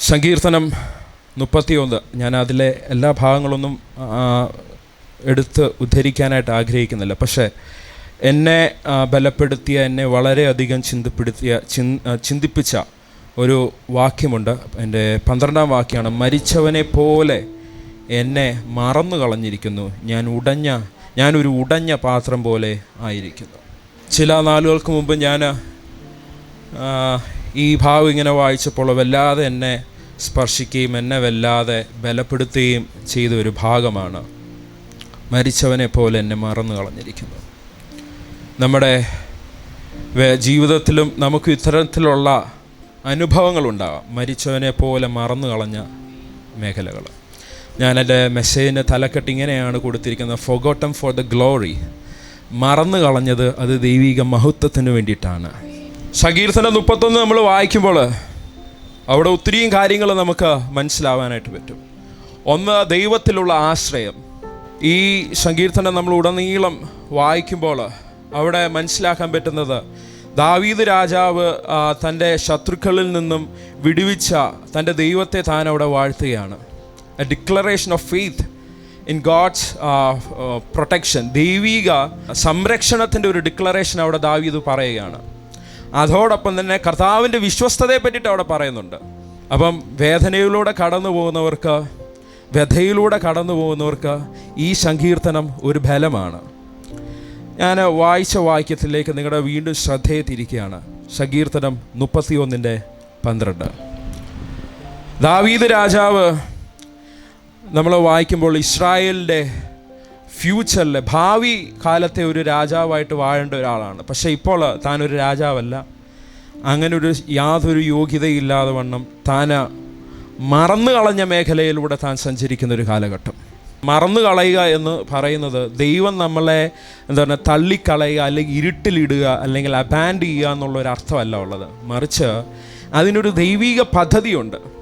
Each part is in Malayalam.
സങ്കീർത്തനം മുപ്പത്തിയൊന്ന്. ഞാൻ അതിലെ എല്ലാ ഭാഗങ്ങളൊന്നും എടുത്ത് ഉദ്ധരിക്കാനായിട്ട് ആഗ്രഹിക്കുന്നില്ല. പക്ഷേ എന്നെ ബലപ്പെടുത്തിയ എന്നെ വളരെയധികം ചിന്തപ്പെടുത്തിയ ചിന്തിപ്പിച്ച ഒരു വാക്യമുണ്ട്. എന്റെ പന്ത്രണ്ടാം വാക്യമാണ് മരിച്ചവനെ പോലെ എന്നെ മറന്നു കളഞ്ഞിരിക്കുന്നു. ഞാൻ ഉടഞ്ഞ ഞാനൊരു ഉടഞ്ഞ പാത്രം പോലെ ആയിരിക്കുന്നു. ചില നാളുകൾക്ക് മുമ്പ് ഞാൻ ഈ ഭാവം ഇങ്ങനെ വായിച്ചപ്പോൾ വല്ലാതെ എന്നെ സ്പർശിക്കുകയും എന്നെ വല്ലാതെ ബലപ്പെടുത്തുകയും ചെയ്ത ഒരു ഭാഗമാണ് മരിച്ചവനെ പോലെ എന്നെ മറന്നു കളഞ്ഞിരിക്കുന്നു നമ്മുടെ ജീവിതത്തിലും നമുക്ക് ഇത്തരത്തിലുള്ള അനുഭവങ്ങളുണ്ടാകാം മരിച്ചവനെ പോലെ മറന്നു കളഞ്ഞ മേഖലകൾ. ഞാനെന്റെ മെസ്സേജിന്റെ തലക്കെട്ട് ഇങ്ങനെയാണ് കൊടുത്തിരിക്കുന്നത്. ഫൊഗോട്ടം ഫോർ ദ ഗ്ലോറി മറന്നു കളഞ്ഞത് അത് ദൈവിക മഹത്വത്തിന് വേണ്ടിയിട്ടാണ്. സങ്കീർത്തനം മുപ്പത്തൊന്ന് നമ്മൾ വായിക്കുമ്പോൾ അവിടെ ഒത്തിരിയും കാര്യങ്ങൾ നമുക്ക് മനസ്സിലാവാനായിട്ട് പറ്റും. ഒന്ന് ദൈവത്തിലുള്ള ആശ്രയം. ഈ സങ്കീർത്തനം നമ്മൾ ഉടനീളം വായിക്കുമ്പോൾ അവിടെ മനസ്സിലാക്കാൻ പറ്റുന്നത് ദാവീദ് രാജാവ് തന്റെ ശത്രുക്കളിൽ നിന്നും വിടുവിച്ച തന്റെ ദൈവത്തെ താൻ അവിടെ വാഴ്ത്തുകയാണ്. Declaration of faith in God's protection ദൈവിക സംരക്ഷണത്തിന്റെ ഒരു ഡിക്ലറേഷൻ അവിടെ ദാവീദ് പറയുകയാണ്. അതോടൊപ്പം തന്നെ കർത്താവിന്റെ വിശ്വസ്തതയെ പറ്റിയിട്ട് അവിടെ പറയുന്നുണ്ട്. അപ്പം വേദനയിലൂടെ കടന്നു പോകുന്നവർക്ക് വ്യഥയിലൂടെ കടന്നു പോകുന്നവർക്ക് ഈ സങ്കീർത്തനം ഒരു ബലമാണ്. ഞാൻ വായിച്ച വാക്യത്തിലേക്ക് നിങ്ങളുടെ വീണ്ടും ശ്രദ്ധയെ തിരിക്കുകയാണ് സങ്കീർത്തനം മുപ്പത്തി ഒന്നിന്റെ പന്ത്രണ്ട്. ദാവീദ് രാജാവ് നമ്മൾ വായിക്കുമ്പോൾ ഇസ്രായേലിന്റെ ഫ്യൂച്ചറിലെ ഭാവി കാലത്തെ ഒരു രാജാവായിട്ട് വാഴേണ്ട ഒരാളാണ്. പക്ഷേ ഇപ്പോൾ താനൊരു രാജാവല്ല. അങ്ങനെ ഒരു യാതൊരു യോഗ്യതയില്ലാതെ വണ്ണം താൻ മറന്നു കളഞ്ഞ മേഖലയിലൂടെ താൻ സഞ്ചരിക്കുന്ന ഒരു കാലഘട്ടം. മറന്നു കളയുക എന്ന് പറയുന്നത് ദൈവം നമ്മളെ എന്താ പറയുക തള്ളിക്കളയുക അല്ലെങ്കിൽ ഇരുട്ടിലിടുക അല്ലെങ്കിൽ അബാൻഡ് ചെയ്യുക എന്നുള്ള ഒരു അർത്ഥമല്ല ഉള്ളത്. മറിച്ച് അതിനൊരു ദൈവീക പദ്ധതിയുണ്ട്.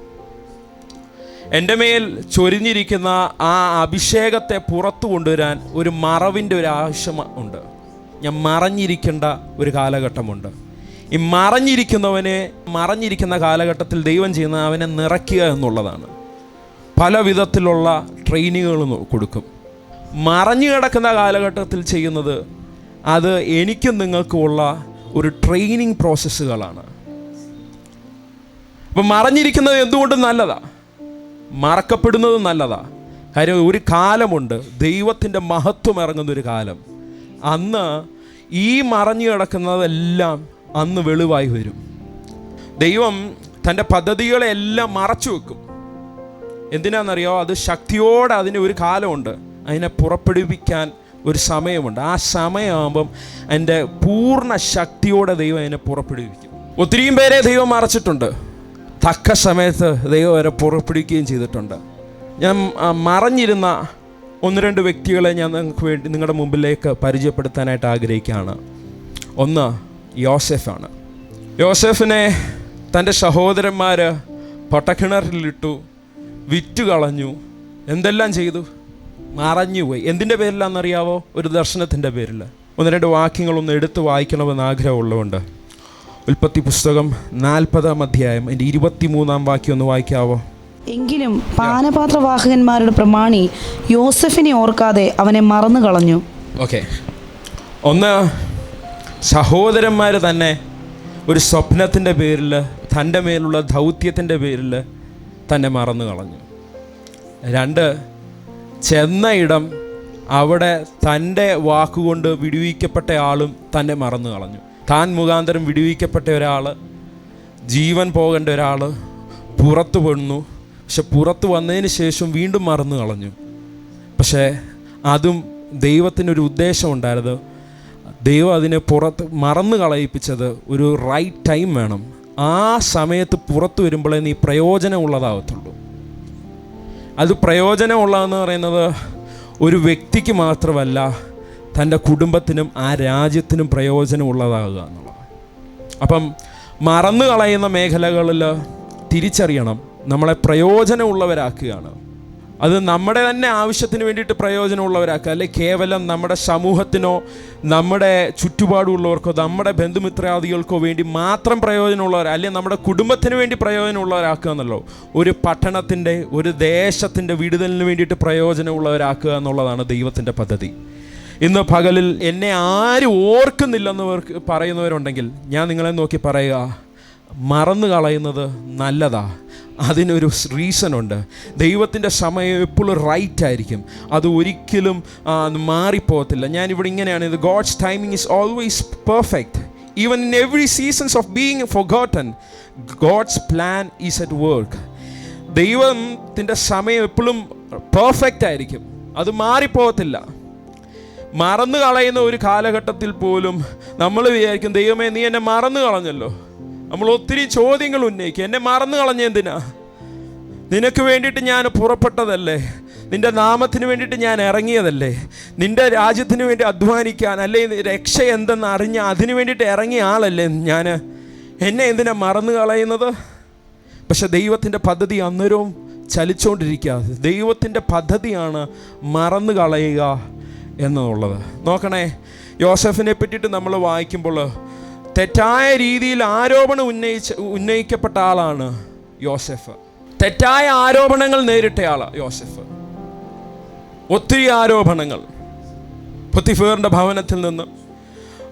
എന്റെ മേൽ ചൊരിഞ്ഞിരിക്കുന്ന ആ അഭിഷേകത്തെ പുറത്തു കൊണ്ടുവരാൻ ഒരു മറവിന്റെ ഒരു ആവശ്യം ഉണ്ട്. ഞാൻ മറഞ്ഞിരിക്കേണ്ട ഒരു കാലഘട്ടമുണ്ട്. ഈ മറഞ്ഞിരിക്കുന്നവനെ മറഞ്ഞിരിക്കുന്ന കാലഘട്ടത്തിൽ ദൈവം ചെയ്യുന്ന അവനെ നിറയ്ക്കുക എന്നുള്ളതാണ്. പല വിധത്തിലുള്ള ട്രെയിനിങ്ങുകൾ കൊടുക്കും. മറഞ്ഞു കിടക്കുന്ന കാലഘട്ടത്തിൽ ചെയ്യുന്നത് അത് എനിക്കും നിങ്ങൾക്കുമുള്ള ഒരു ട്രെയിനിങ് പ്രോസസ്സുകളാണ്. അപ്പം മറഞ്ഞിരിക്കുന്നത് എന്തുകൊണ്ടും നല്ലതാ. മറക്കപ്പെടുന്നതും നല്ലതാ. കാര്യം ഒരു കാലമുണ്ട് ദൈവത്തിന്റെ മഹത്വം ഇറങ്ങുന്ന ഒരു കാലം. അന്ന് ഈ മറഞ്ഞു കിടക്കുന്നതെല്ലാം അന്ന് വെളിവായി വരും. ദൈവം തന്റെ പദ്ധതികളെല്ലാം മറച്ചു വെക്കും. എന്തിനാണെന്നറിയോ അത് ശക്തിയോടെ അതിന് ഒരു കാലമുണ്ട്. അതിനെ പുറപ്പെടുവിക്കാൻ ഒരു സമയമുണ്ട്. ആ സമയമാകുമ്പം അതിന്റെ പൂർണ ശക്തിയോടെ ദൈവം അതിനെ പുറപ്പെടുവിക്കും. ഒത്തിരിയും പേരെ ദൈവം മറച്ചിട്ടുണ്ട്. തക്ക സമയത്ത് ദൈവം അവരെ പുറപ്പെടുവിക്കുകയും ചെയ്തിട്ടുണ്ട്. ഞാൻ മറഞ്ഞിരുന്ന ഒന്ന് രണ്ട് വ്യക്തികളെ ഞാൻ നിങ്ങൾക്ക് വേണ്ടി നിങ്ങളുടെ മുമ്പിലേക്ക് പരിചയപ്പെടുത്താനായിട്ട് ആഗ്രഹിക്കുകയാണ്. ഒന്ന് യോസെഫാണ്. യോസെഫിനെ തന്റെ സഹോദരന്മാർ പൊട്ടക്കിണറിലിട്ടു വിറ്റ് കളഞ്ഞു എന്തെല്ലാം ചെയ്തു? മറഞ്ഞുപോയി എന്തിന്റെ പേരിലാണെന്നറിയാവോ? ഒരു ദർശനത്തിന്റെ പേരിൽ ഒന്ന് രണ്ട് വാക്യങ്ങളൊന്ന് എടുത്ത് വായിക്കണമെന്ന് ആഗ്രഹമുള്ളതുകൊണ്ട് ഉൽപ്പത്തി പുസ്തകം നാൽപ്പതാം അധ്യായം. എന്റെ ഇരുപത്തിമൂന്നാം വാക്യം ഒന്ന് വായിക്കാവോ? എങ്കിലും പാനപാത്രവാഹകന്മാരുടെ പ്രമാണി യോസഫിനെ ഓർക്കാതെ അവനെ മറന്നു കളഞ്ഞു. ഓക്കെ. ഒന്ന് സഹോദരന്മാർ തന്നെ ഒരു സ്വപ്നത്തിന്റെ പേരിൽ തന്റെ മേലുള്ള ദൗത്യത്തിന്റെ പേരിൽ തന്നെ മറന്നു കളഞ്ഞു. രണ്ട് ചെന്ന ഇടം അവിടെ തന്റെ വാക്കുകൊണ്ട് വിടുവിക്കപ്പെട്ട ആളും തന്നെ മറന്നു കളഞ്ഞു. താൻ മുഖാന്തരം വിടുവിക്കപ്പെട്ട ഒരാൾ ജീവൻ പോകേണ്ട ഒരാൾ പുറത്തു വന്നു. പക്ഷെ പുറത്തു വന്നതിന് ശേഷം വീണ്ടും മറന്നു കളഞ്ഞു. പക്ഷേ അതും ദൈവത്തിനൊരു ഉദ്ദേശം ഉണ്ടായത് ദൈവം അതിനെ പുറത്ത് മറന്നു കളയിപ്പിച്ചത് ഒരു റൈറ്റ് ടൈം വേണം. ആ സമയത്ത് പുറത്തു വരുമ്പോഴേ നീ പ്രയോജനമുള്ളതാകത്തുള്ളൂ അത് പ്രയോജനമുള്ളതെന്ന് പറയുന്നത് ഒരു വ്യക്തിക്ക് മാത്രമല്ല തന്റെ കുടുംബത്തിനും ആ രാജ്യത്തിനും പ്രയോജനമുള്ളതാകുക എന്നുള്ളത് അപ്പം മറന്നു കളയുന്ന മേഖലകളിൽ തിരിച്ചറിയണം. നമ്മളെ പ്രയോജനമുള്ളവരാക്കുകയാണ്. അത് നമ്മുടെ തന്നെ ആവശ്യത്തിന് വേണ്ടിയിട്ട് പ്രയോജനമുള്ളവരാക്കുക. അല്ലെ കേവലം നമ്മുടെ സമൂഹത്തിനോ നമ്മുടെ ചുറ്റുപാടുമുള്ളവർക്കോ നമ്മുടെ ബന്ധുമിത്രാദികൾക്കോ വേണ്ടി മാത്രം പ്രയോജനമുള്ളവർ അല്ലെങ്കിൽ നമ്മുടെ കുടുംബത്തിന് വേണ്ടി പ്രയോജനമുള്ളവരാക്കുക എന്നല്ലോ ഒരു പട്ടണത്തിന്റെ ഒരു ദേശത്തിന്റെ വിടുതലിന് വേണ്ടിയിട്ട് പ്രയോജനമുള്ളവരാക്കുക എന്നുള്ളതാണ് ദൈവത്തിന്റെ പദ്ധതി. ഇന്ന് പകലിൽ എന്നെ ആരും ഓർക്കുന്നില്ലെന്ന് പറയുന്നവരുണ്ടെങ്കിൽ ഞാൻ നിങ്ങളെ നോക്കി പറയുക മറന്നു കളയുന്നത് നല്ലതാ. അതിനൊരു റീസണുണ്ട് ദൈവത്തിന്റെ സമയം എപ്പോഴും റൈറ്റ് ആയിരിക്കും. അത് ഒരിക്കലും മാറിപ്പോകത്തില്ല. ഞാനിവിടെ ഇങ്ങനെയാണ്. ഇത് God's timing is always perfect even in every seasons of being forgotten God's plan is at work ദൈവത്തിന്റെ സമയം എപ്പോഴും പെർഫെക്റ്റ് ആയിരിക്കും. അത് മാറിപ്പോകത്തില്ല. മറന്നു കളയുന്ന ഒരു കാലഘട്ടത്തിൽ പോലും നമ്മൾ വിചാരിക്കും ദൈവമേ നീ എന്നെ മറന്നു കളഞ്ഞല്ലോ നമ്മൾ ഒത്തിരി ചോദ്യങ്ങൾ ഉന്നയിക്കും. എന്നെ മറന്നു കളഞ്ഞ എന്തിനാ? നിനക്ക് വേണ്ടിയിട്ട് ഞാൻ പുറപ്പെട്ടതല്ലേ? നിന്റെ നാമത്തിന് വേണ്ടിയിട്ട് ഞാൻ ഇറങ്ങിയതല്ലേ? നിന്റെ രാജ്യത്തിന് വേണ്ടി അധ്വാനിക്കാൻ അല്ലെ രക്ഷ എന്തെന്ന് അറിഞ്ഞ് അതിന് വേണ്ടിയിട്ട് ഇറങ്ങിയ ആളല്ലേ ഞാൻ എന്നെ എന്തിനാ മറന്നു കളയുന്നത് പക്ഷെ ദൈവത്തിന്റെ പദ്ധതി അന്നേരവും ചലിച്ചുകൊണ്ടിരിക്കുക ദൈവത്തിന്റെ പദ്ധതിയാണ് മറന്നു കളയുക എന്നുള്ളത് നോക്കണേ യോസഫിനെ പറ്റിയിട്ട് നമ്മൾ വായിക്കുമ്പോൾ തെറ്റായ രീതിയിൽ ആരോപണം ഉന്നയിച്ച ഉന്നയിക്കപ്പെട്ട ആളാണ് യോസഫ്. തെറ്റായ ആരോപണങ്ങൾ നേരിട്ട നേരിട്ടയാളാണ് യോസഫ്. ഒത്തിരി ആരോപണങ്ങൾ. പുത്തിഫേറിന്റെ ഭവനത്തിൽ നിന്നും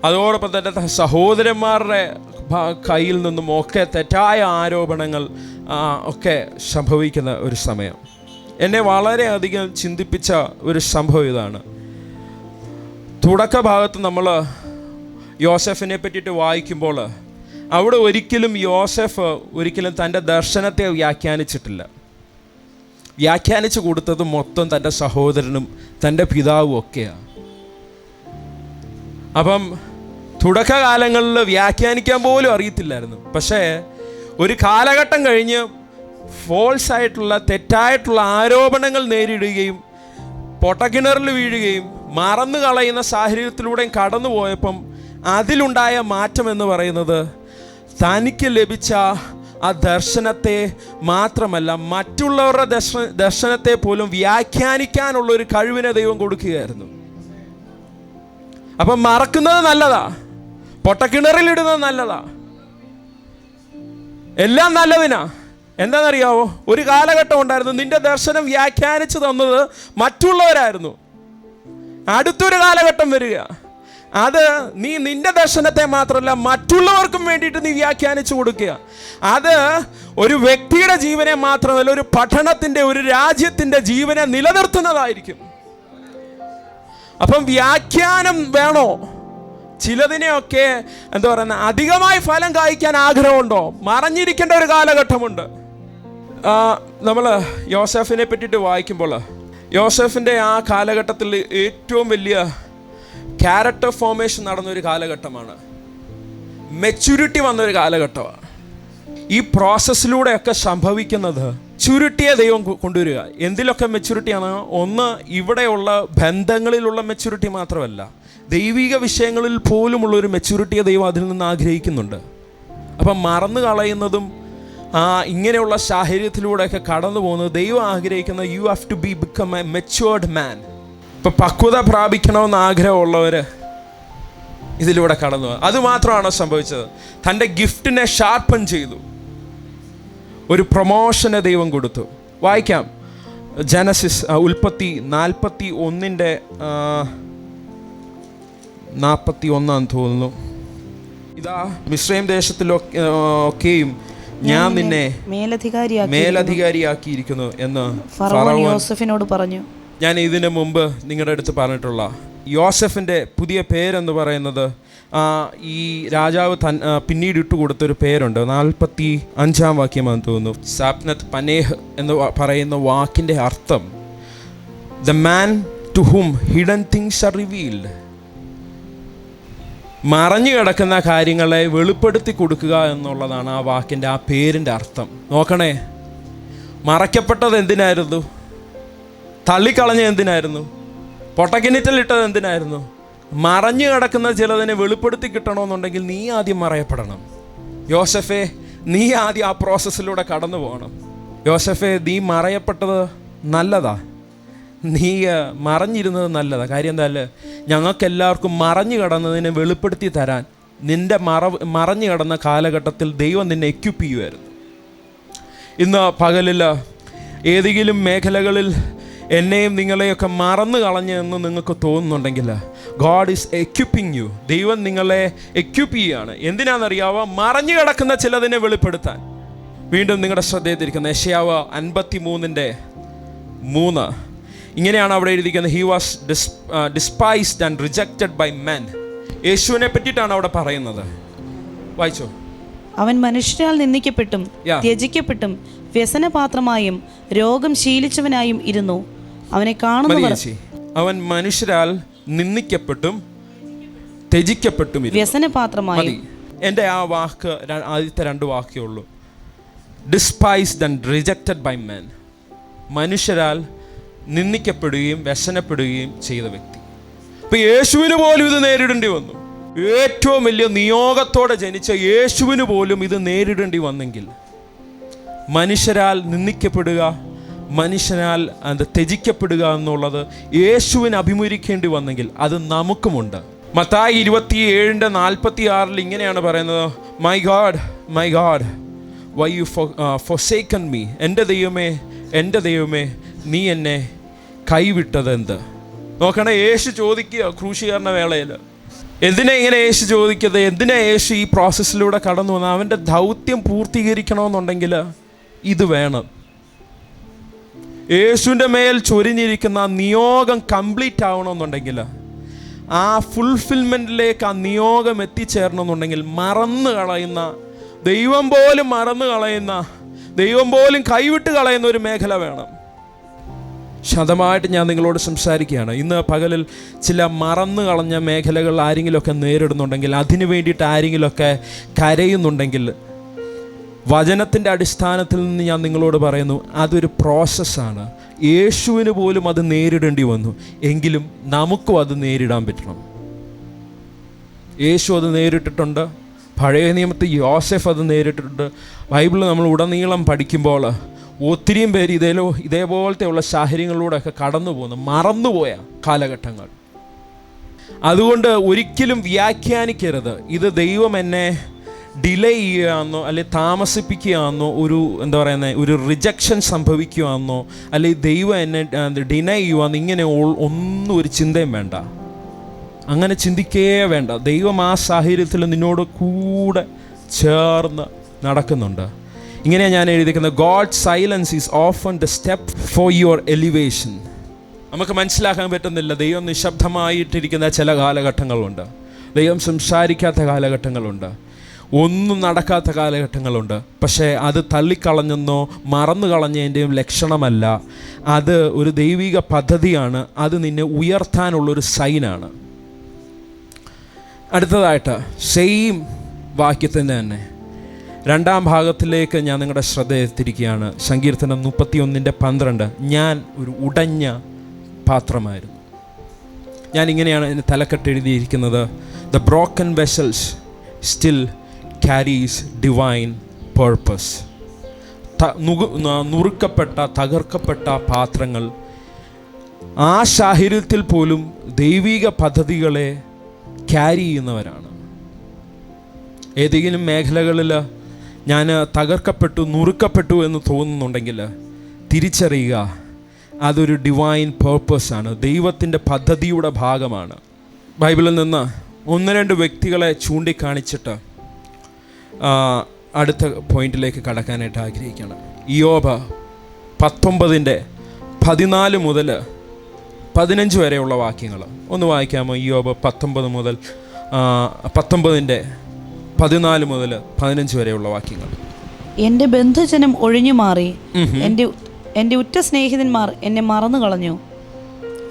അതോടൊപ്പം തന്നെ സഹോദരന്മാരുടെ കയ്യിൽ നിന്നും ഒക്കെ തെറ്റായ ആരോപണങ്ങൾ ഒക്കെ സംഭവിക്കുന്ന ഒരു സമയം. എന്നെ വളരെയധികം ചിന്തിപ്പിച്ച ഒരു സംഭവം ഇതാണ്. തുടക്ക ഭാഗത്ത് നമ്മൾ യോസഫിനെ പറ്റിയിട്ട് വായിക്കുമ്പോൾ അവിടെ ഒരിക്കലും യോസഫ് ഒരിക്കലും തന്റെ ദർശനത്തെ വ്യാഖ്യാനിച്ചിട്ടില്ല. വ്യാഖ്യാനിച്ചു കൊടുത്തത് മൊത്തം തന്റെ സഹോദരനും തന്റെ പിതാവും ഒക്കെയാണ്. അപ്പം തുടക്കകാലങ്ങളിൽ വ്യാഖ്യാനിക്കാൻ പോലും അറിയത്തില്ലായിരുന്നു. പക്ഷേ ഒരു കാലഘട്ടം കഴിഞ്ഞ് ഫോൾസ് ആയിട്ടുള്ള തെറ്റായിട്ടുള്ള ആരോപണങ്ങൾ നേരിടുകയും പൊട്ടക്കിണറിൽ വീഴുകയും മറന്നു കളയുന്ന സാഹചര്യത്തിലൂടെയും കടന്നു പോയപ്പം അതിലുണ്ടായ മാറ്റം എന്ന് പറയുന്നത് തനിക്ക് ലഭിച്ച ആ ദർശനത്തെ മാത്രമല്ല മറ്റുള്ളവരുടെ ദർശന ദർശനത്തെ പോലും വ്യാഖ്യാനിക്കാനുള്ള ഒരു കഴിവിനെ ദൈവം കൊടുക്കുകയായിരുന്നു. അപ്പം മറക്കുന്നത് നല്ലതാ. പൊട്ടക്കിണറിലിടുന്നത് നല്ലതാ. എല്ലാം നല്ലതിനാ. എന്താണെന്നറിയാവോ? ഒരു കാലഘട്ടം ഉണ്ടായിരുന്നു. നിന്റെ ദർശനം വ്യാഖ്യാനിച്ചു തന്നത് മറ്റുള്ളവരായിരുന്നു. അടുത്തൊരു കാലഘട്ടം വരിക. അത് നീ നിന്റെ ദർശനത്തെ മാത്രമല്ല മറ്റുള്ളവർക്കും വേണ്ടിയിട്ട് നീ വ്യാഖ്യാനിച്ചു കൊടുക്കുക. അത് ഒരു വ്യക്തിയുടെ ജീവനെ മാത്രമല്ല ഒരു പഠനത്തിന്റെ ഒരു രാജ്യത്തിന്റെ ജീവനെ നിലനിർത്തുന്നതായിരിക്കും. അപ്പം വ്യാഖ്യാനം വേണോ? ചിലതിനെയൊക്കെ എന്താ പറയുന്ന അധികമായി ഫലം കായ്ക്കാൻ ആഗ്രഹമുണ്ടോ? മറഞ്ഞിരിക്കേണ്ട ഒരു കാലഘട്ടമുണ്ട്. നമ്മൾ യോസഫിനെ പറ്റിയിട്ട് വായിക്കുമ്പോൾ യോസഫിന്റെ ആ കാലഘട്ടത്തിൽ ഏറ്റവും വലിയ ക്യാരക്ടർ ഫോർമേഷൻ നടന്നൊരു കാലഘട്ടമാണ്. മെച്യൂരിറ്റി വന്നൊരു കാലഘട്ടമാണ്. ഈ പ്രോസസ്സിലൂടെയൊക്കെ സംഭവിക്കുന്നത് ചുരുട്ടിയ ദൈവം കൊണ്ടുവരിക. എന്തിലൊക്കെ മെച്യൂരിറ്റിയാണ് ഒന്ന് ഇവിടെയുള്ള ബന്ധങ്ങളിലുള്ള മെച്യൂരിറ്റി മാത്രമല്ല. ദൈവിക വിഷയങ്ങളിൽ പോലുമുള്ള ഒരു മെച്യൂരിറ്റിയെ ദൈവം അതിൽ നിന്ന് ആഗ്രഹിക്കുന്നുണ്ട്. അപ്പം മറന്നു കളയുന്നതും ഇങ്ങനെയുള്ള സാഹചര്യത്തിലൂടെയൊക്കെ കടന്നു പോകുന്നത് ദൈവം ആഗ്രഹിക്കുന്ന you have to be become a matured man ഇപ്പം പക്വത പ്രാപിക്കണമെന്ന് ആഗ്രഹമുള്ളവർ ഇതിലൂടെ കടന്നു അതുമാത്രമാണോ സംഭവിച്ചത്. തന്റെ ഗിഫ്റ്റിനെ ഷാർപ്പൻ ചെയ്തു. ഒരു പ്രൊമോഷനെ ദൈവം കൊടുത്തു. വായിക്കാം. ജനസിസ് ആ, ഉൽപ്പത്തി നാൽപ്പത്തി ഒന്നിന്റെ നാൽപ്പത്തി ഒന്നാന്ന് തോന്നുന്നു. ഇതാ മിശ്രയും ദേശത്തിലൊക്കെ ഒക്കെയും ഞാൻ നിന്നെ മേലധികാരിയാക്കി മേലധികാരിയാക്കിയിരിക്കുന്നു. എന്ന് ഫറവോൻ യോസഫിനോട് പറഞ്ഞു. ഞാൻ ഇതിനു മുമ്പ് നിങ്ങളുടെ അടുത്ത് പറഞ്ഞിട്ടുള്ള യോസഫിന്റെ പുതിയ പേരെന്ന് പറയുന്നത് ഈ രാജാവ് തൻ പിന്നീട് ഇട്ട് കൊടുത്തൊരു പേരുണ്ട്. നാൽപ്പത്തി അഞ്ചാം വാക്യമാണെന്ന് തോന്നുന്നു. സാപ്നത്ത് പനേഹ് എന്ന് പറയുന്ന വാക്കിന്റെ അർത്ഥം the man to whom hidden things are revealed മറഞ്ഞു കിടക്കുന്ന കാര്യങ്ങളെ വെളിപ്പെടുത്തി കൊടുക്കുക എന്നുള്ളതാണ് ആ വാക്കിന്റെ ആ പേരിന്റെ അർത്ഥം. നോക്കണേ. മറയ്ക്കപ്പെട്ടത് എന്തിനായിരുന്നു? തള്ളിക്കളഞ്ഞ എന്തിനായിരുന്നു? പൊട്ടക്കിണിറ്റലിട്ടത് എന്തിനായിരുന്നു? മറഞ്ഞു കിടക്കുന്ന ചിലതിനെ വെളിപ്പെടുത്തി കിട്ടണമെന്നുണ്ടെങ്കിൽ നീ ആദ്യം മറയപ്പെടണം. യോസഫെ നീ ആദ്യം ആ പ്രോസസ്സിലൂടെ കടന്നു പോകണം യോസഫെ നീ മറയപ്പെട്ടത് നല്ലതാ. നീ മറഞ്ഞിരുന്നത് നല്ലതാ. കാര്യം എന്താ അല്ലേ ഞങ്ങൾക്കെല്ലാവർക്കും മറഞ്ഞു കിടന്നതിനെ വെളിപ്പെടുത്തി തരാൻ നിന്റെ മറവ് മറഞ്ഞു കിടന്ന കാലഘട്ടത്തിൽ ദൈവം നിന്നെ എക്യുപ്പ് ചെയ്യുമായിരുന്നു ഇന്ന് പകലിൽ ഏതെങ്കിലും മേഖലകളിൽ എന്നെയും നിങ്ങളെയൊക്കെ മറന്നു കളഞ്ഞെന്ന് നിങ്ങൾക്ക് തോന്നുന്നുണ്ടെങ്കിൽ ഗോഡ് ഈസ് എക്യുപ്പിങ് യു ദൈവം നിങ്ങളെ എക്യുപ്പ് ചെയ്യുകയാണ്. എന്തിനാണെന്നറിയാവോ? മറഞ്ഞു കിടക്കുന്ന ചിലതിനെ വെളിപ്പെടുത്താൻ. വീണ്ടും നിങ്ങളുടെ ശ്രദ്ധയത്തിരിക്കുന്ന യശയാവ് അൻപത്തി മൂന്നിന്റെ മൂന്ന്. ഇങ്ങനെയാണ് അവിടെ എഴുതിക്കുന്നത് he was dis despised and rejected by men യേശുവിനെ പറ്റിയിട്ടാണ് അവിടെ പറയുന്നത്. വായിച്ചോ? അവൻ മനുഷ്യരാൽ നിന്ദിക്കപ്പെട്ടും ത്യജിക്കപ്പെട്ടും വ്യസനപാത്രമായും രോഗം ശീലിച്ചവനായും ഇരുന്നു. അവനെ കാണുന്നവർ അവൻ മനുഷ്യരാൽ നിന്ദിക്കപ്പെട്ടും ത്യജിക്കപ്പെട്ടും വ്യസനപാത്രമായി എന്റെ ആ വാക്ക് ആദ്യത്തെ രണ്ട് വാക്കേ ഉള്ളൂ. Despised and rejected by man മനുഷ്യരാൽ നിന്ദിക്കപ്പെടുകയും വ്യസനപ്പെടുകയും ചെയ്ത വ്യക്തി. അപ്പൊ യേശുവിന് പോലും ഇത് നേരിടേണ്ടി വന്നു. ഏറ്റവും വലിയ നിയോഗത്തോടെ ജനിച്ച യേശുവിന് പോലും ഇത് നേരിടേണ്ടി വന്നെങ്കിൽ മനുഷ്യരാൽ നിന്ദിക്കപ്പെടുക മനുഷ്യനാൽ അത് ത്യജിക്കപ്പെടുക എന്നുള്ളത് യേശുവിന് അഭിമുഖിക്കേണ്ടി വന്നെങ്കിൽ അത് നമുക്കുമുണ്ട്. മത്തായി ഇരുപത്തി ഏഴിന്റെ നാൽപ്പത്തി ആറിൽ ഇങ്ങനെയാണ് പറയുന്നത് my God my God why you forsaken me എന്റെ ദൈവമേ എന്റെ ദൈവമേ നീ എന്നെ കൈവിട്ടത് എന്ത് നോക്കണേ യേശു ചോദിക്കുക ക്രൂശീകരണ വേളയിൽ. എന്തിനാ ഇങ്ങനെ യേശു ചോദിക്കുന്നത്? എന്തിനാ യേശു ഈ പ്രോസസ്സിലൂടെ കടന്നു വന്നത്? അവന്റെ ദൗത്യം പൂർത്തീകരിക്കണമെന്നുണ്ടെങ്കിൽ ഇത് വേണം. യേശുവിന്റെ മേൽ ചൊരിഞ്ഞിരിക്കുന്ന നിയോഗം കംപ്ലീറ്റ് ആവണമെന്നുണ്ടെങ്കിൽ ആ ഫുൾഫിൽമെന്റിലേക്ക് ആ നിയോഗം എത്തിച്ചേരണമെന്നുണ്ടെങ്കിൽ മറന്നു കളയുന്ന ദൈവം പോലും മറന്നു കളയുന്ന ദൈവം പോലും കൈവിട്ട് കളയുന്ന ഒരു മേഖല വേണം. ശതമായിട്ട് ഞാൻ നിങ്ങളോട് സംസാരിക്കുകയാണ്. ഇന്ന് പകലിൽ ചില മറന്നു കളഞ്ഞ മേഖലകൾ ആരെങ്കിലുമൊക്കെ നേരിടുന്നുണ്ടെങ്കിൽ അതിനു വേണ്ടിയിട്ട് ആരെങ്കിലുമൊക്കെ കരയുന്നുണ്ടെങ്കിൽ വചനത്തിന്റെ അടിസ്ഥാനത്തിൽ നിന്ന് ഞാൻ നിങ്ങളോട് പറയുന്നു അതൊരു പ്രോസസ്സാണ് യേശുവിന് പോലും അത് നേരിടേണ്ടി വന്നു. എങ്കിലും നമുക്കും അത് നേരിടാൻ പറ്റണം. യേശു അത് നേരിട്ടിട്ടുണ്ട്. പഴയ നിയമത്തിൽ യോസെഫ് അത് നേരിട്ടിട്ടുണ്ട്. ബൈബിൾ നമ്മൾ ഉടനീളം പഠിക്കുമ്പോൾ ഒത്തിരിയും പേര് ഇതേലോ ഇതേപോലത്തെ ഉള്ള സാഹചര്യങ്ങളിലൂടെയൊക്കെ കടന്നു പോകുന്നു മറന്നുപോയ കാലഘട്ടങ്ങൾ. അതുകൊണ്ട് ഒരിക്കലും വ്യാഖ്യാനിക്കരുത്. ഇത് ദൈവം എന്നെ ഡിലേ ചെയ്യുകയെന്നോ അല്ലെ താമസിപ്പിക്കുകയെന്നോ ഒരു എന്താ പറയുന്നത് ഒരു റിജക്ഷൻ സംഭവിക്കുകയെന്നോ അല്ലെ ദൈവം എന്നെ ഡിനൈ ചെയ്യുവാന്ന് ഇങ്ങനെ ഒന്നും ഒരു ചിന്തയും വേണ്ട. അങ്ങനെ ചിന്തിക്കേ വേണ്ട. ദൈവം ആ സാഹചര്യത്തിൽ നിന്നോട് കൂടെ ചേർന്ന് നടക്കുന്നുണ്ട്. ഇങ്ങനെയാണ് ഞാൻ എഴുതിയിരിക്കുന്നത് God silence is often the step for your elevation നമുക്ക് മനസ്സിലാക്കാൻ പറ്റുന്നില്ല ദൈവം നിശബ്ദമായിട്ടിരിക്കുന്ന ചില കാലഘട്ടങ്ങളുണ്ട്. ദൈവം സംസാരിക്കാത്ത കാലഘട്ടങ്ങളുണ്ട്. ഒന്നും നടക്കാത്ത കാലഘട്ടങ്ങളുണ്ട്. പക്ഷേ അത് തള്ളിക്കളഞ്ഞെന്നോ മറന്നു കളഞ്ഞതിന്റെയും ലക്ഷണമല്ല. അത് ഒരു ദൈവിക പദ്ധതിയാണ്. അത് നിന്നെ ഉയർത്താനുള്ളൊരു സൈനാണ്. അടുത്തതായിട്ട് സെയിം വാക്യത്തിന്റെ തന്നെ. രണ്ടാം ഭാഗത്തിലേക്ക് ഞാൻ നിങ്ങളുടെ ശ്രദ്ധ എത്തിരിക്കുകയാണ് സങ്കീർത്തനം മുപ്പത്തിയൊന്നിന്റെ പന്ത്രണ്ട്. ഞാൻ ഒരു ഉടഞ്ഞ പാത്രമായിരുന്നു. ഞാൻ ഇങ്ങനെയാണ് എന്റെ തലക്കെട്ട് എഴുതിയിരിക്കുന്നത്. The broken vessels still carries divine purpose നുറുക്കപ്പെട്ട തകർക്കപ്പെട്ട പാത്രങ്ങൾ. ആ സാഹചര്യത്തിൽ പോലും ദൈവിക പദ്ധതികളെ ക്യാരി ചെയ്യുന്നവരാണ്. ഏതെങ്കിലും മേഖലകളിൽ ഞാൻ തകർക്കപ്പെട്ടു നുറുക്കപ്പെട്ടു എന്ന് തോന്നുന്നുണ്ടെങ്കിൽ തിരിച്ചറിയുക അതൊരു ഡിവൈൻ പേർപ്പസാണ് ദൈവത്തിന്റെ പദ്ധതിയുടെ ഭാഗമാണ്. ബൈബിളിൽ നിന്ന് ഒന്ന് രണ്ട് വ്യക്തികളെ ചൂണ്ടിക്കാണിച്ചിട്ട് അടുത്ത പോയിന്റിലേക്ക് കടക്കാനായിട്ട് ആഗ്രഹിക്കുകയാണ്. ഇയോബ പത്തൊമ്പതിന്റെ പതിനാല് മുതൽ പതിനഞ്ച് വരെയുള്ള വാക്യങ്ങൾ. ഒന്ന് വായിക്കാമോ? ഇയോബ് പത്തൊമ്പത് മുതൽ പത്തൊമ്പതിന്റെ പതിനാല് മുതൽ പതിനഞ്ച് വരെയുള്ള വാക്യങ്ങൾ. എന്റെ ബന്ധുജനം ഒഴിഞ്ഞു മാറി. എന്റെ എന്റെ ഉറ്റ സ്നേഹിതന്മാർ എന്നെ മറന്നു കളഞ്ഞു.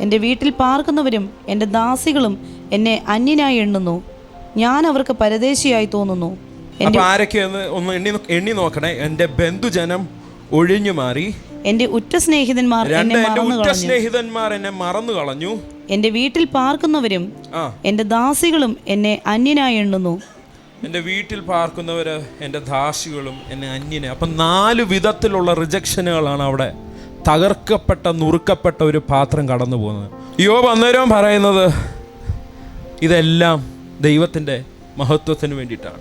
എന്റെ വീട്ടിൽ പാർക്കുന്നവരും എന്റെ ദാസികളും എന്നെ അന്യനായി എണ്ണുന്നു. ഞാൻ അവർക്ക് പരദേശിയായി തോന്നുന്നു. ആരൊക്കെയെന്ന് ഒന്ന് എണ്ണി എണ്ണി നോക്കണേ. എന്റെ ബന്ധുജനം ഒഴിഞ്ഞു മാറി. എന്റെ ഉറ്റ സ്നേഹിതന്മാർ എന്നെ മറന്നു കളഞ്ഞു. സ്നേഹിതന്മാർ എന്നെ മറന്നു കളഞ്ഞു. എന്റെ വീട്ടിൽ പാർക്കുന്നവരും എന്റെ എന്റെ ദാസികളും എന്നെ അന്യനായി എണ്ണുന്നു. എന്റെ വീട്ടിൽ പാർക്കുന്നവർ എന്റെ ദാസികളും എന്നെ അന്യനെ അപ്പം നാല് വിധത്തിലുള്ള റിജക്ഷനുകളാണ് അവിടെ തകർക്കപ്പെട്ട നുറുക്കപ്പെട്ട ഒരു പാത്രം കടന്നു പോകുന്നത്. യോബ് അന്നേരം പറയുന്നത് ഇതെല്ലാം ദൈവത്തിന്റെ മഹത്വത്തിന് വേണ്ടിയിട്ടാണ്.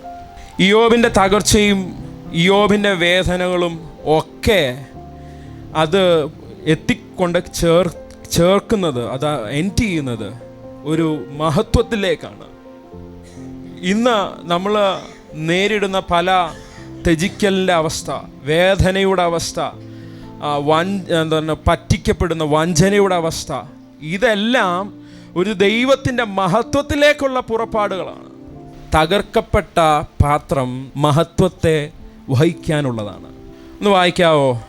യോബിന്റെ തകർച്ചയും യോബിന്റെ വേദനകളും ഒക്കെ അത് എത്തിക്കൊണ്ട് ചേർ ചേർക്കുന്നത് അത് എന്റ് ചെയ്യുന്നത് ഒരു മഹത്വത്തിലേക്കാണ്. ഇന്ന് നമ്മൾ നേരിടുന്ന പല ത്യജിക്കലിന്റെ അവസ്ഥ വേദനയുടെ അവസ്ഥ വൻ എന്താ പറയുക പറ്റിക്കപ്പെടുന്ന വഞ്ചനയുടെ അവസ്ഥ ഇതെല്ലാം ഒരു ദൈവത്തിന്റെ മഹത്വത്തിലേക്കുള്ള പുറപ്പാടുകളാണ്. തകർക്കപ്പെട്ട പാത്രം മഹത്വത്തെ വഹിക്കാനുള്ളതാണ്. ഒന്ന് വായിക്കാവോ?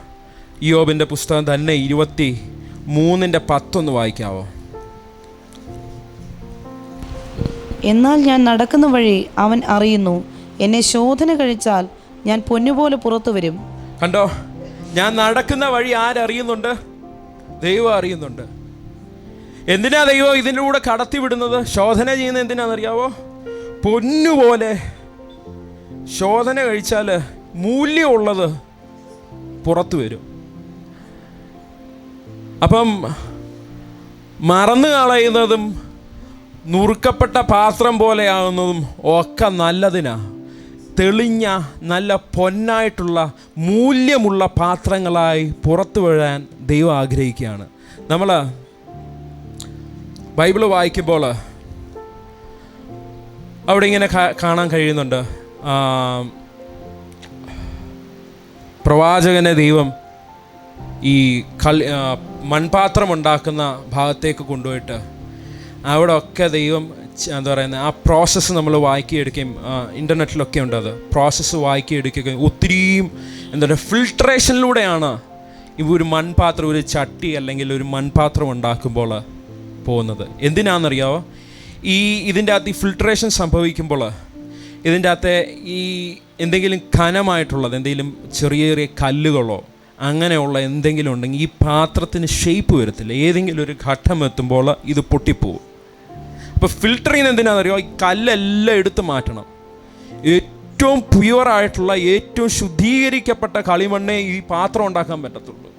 യോബിന്റെ പുസ്തകം തന്നെ ഇരുപത്തി മൂന്നിന്റെ പത്തൊന്ന് വായിക്കാവോ? എന്നാൽ ഞാൻ നടക്കുന്ന വഴി അവൻ അറിയുന്നു. എന്നെ ശോധന കഴിച്ചാൽ ഞാൻ പൊന്നുപോലെ പുറത്തു വരും. കണ്ടോ? ഞാൻ നടക്കുന്ന വഴി ആരറിയുന്നുണ്ട്? ദൈവം അറിയുന്നുണ്ട്. എന്തിനാ ദൈവം ഇതിന്റെ കൂടെ കടത്തി വിടുന്നത്? ശോധന ചെയ്യുന്നത് എന്തിനാണെന്നറിയാവോ? പൊന്നുപോലെ ശോധന കഴിച്ചാൽ മൂല്യമുള്ളത് പുറത്തു വരും. അപ്പം മറന്നു കളയുന്നതും നുറുക്കപ്പെട്ട പാത്രം പോലെയാകുന്നതും ഒക്കെ നല്ലതിനാ. തെളിഞ്ഞ നല്ല പൊന്നായിട്ടുള്ള മൂല്യമുള്ള പാത്രങ്ങളായി പുറത്തു വീഴാൻ ദൈവം ആഗ്രഹിക്കുകയാണ്. നമ്മൾ ബൈബിൾ വായിക്കുമ്പോൾ അവിടെ ഇങ്ങനെ കാണാൻ കഴിയുന്നുണ്ട്. പ്രവാചകനെ ദൈവം ഈ കളി മൺപാത്രം ഉണ്ടാക്കുന്ന ഭാഗത്തേക്ക് കൊണ്ടുപോയിട്ട് അവിടെ ഒക്കെ ദൈവം എന്താ പറയുന്നത് ആ പ്രോസസ്സ് നമ്മൾ വായിക്കിയെടുക്കുകയും ഇന്റർനെറ്റിലൊക്കെ ഉണ്ട് അത്. പ്രോസസ്സ് വായിക്കിയെടുക്കുകയും ഒത്തിരിയും എന്താ പറയുക ഫിൽട്രേഷനിലൂടെയാണ് ഇവ ഒരു മൺപാത്രം ഒരു ചട്ടി അല്ലെങ്കിൽ ഒരു മൺപാത്രം ഉണ്ടാക്കുമ്പോൾ പോകുന്നത്. എന്തിനാണെന്നറിയാവോ? ഈ ഇതിന്റെ അകത്ത് ഈ ഫിൽട്രേഷൻ സംഭവിക്കുമ്പോൾ ഇതിന്റെ അകത്തെ ഈ എന്തെങ്കിലും ഘനമായിട്ടുള്ളത് എന്തെങ്കിലും ചെറിയ ചെറിയ കല്ലുകളോ അങ്ങനെയുള്ള എന്തെങ്കിലും ഉണ്ടെങ്കിൽ ഈ പാത്രത്തിന് ഷേപ്പ് വരത്തില്ല. ഏതെങ്കിലും ഒരു ഘട്ടം എത്തുമ്പോൾ ഇത് പൊട്ടിപ്പോവും. അപ്പോൾ ഫിൽട്ടർ ചെയ്യുന്ന എന്തിനാണെന്നറിയോ? ഈ കല്ലെല്ലാം എടുത്ത് മാറ്റണം. ഏറ്റവും പ്യുവറായിട്ടുള്ള ഏറ്റവും ശുദ്ധീകരിക്കപ്പെട്ട കളിമണ്ണേ ഈ പാത്രം ഉണ്ടാക്കാൻ പറ്റത്തുള്ളൂ.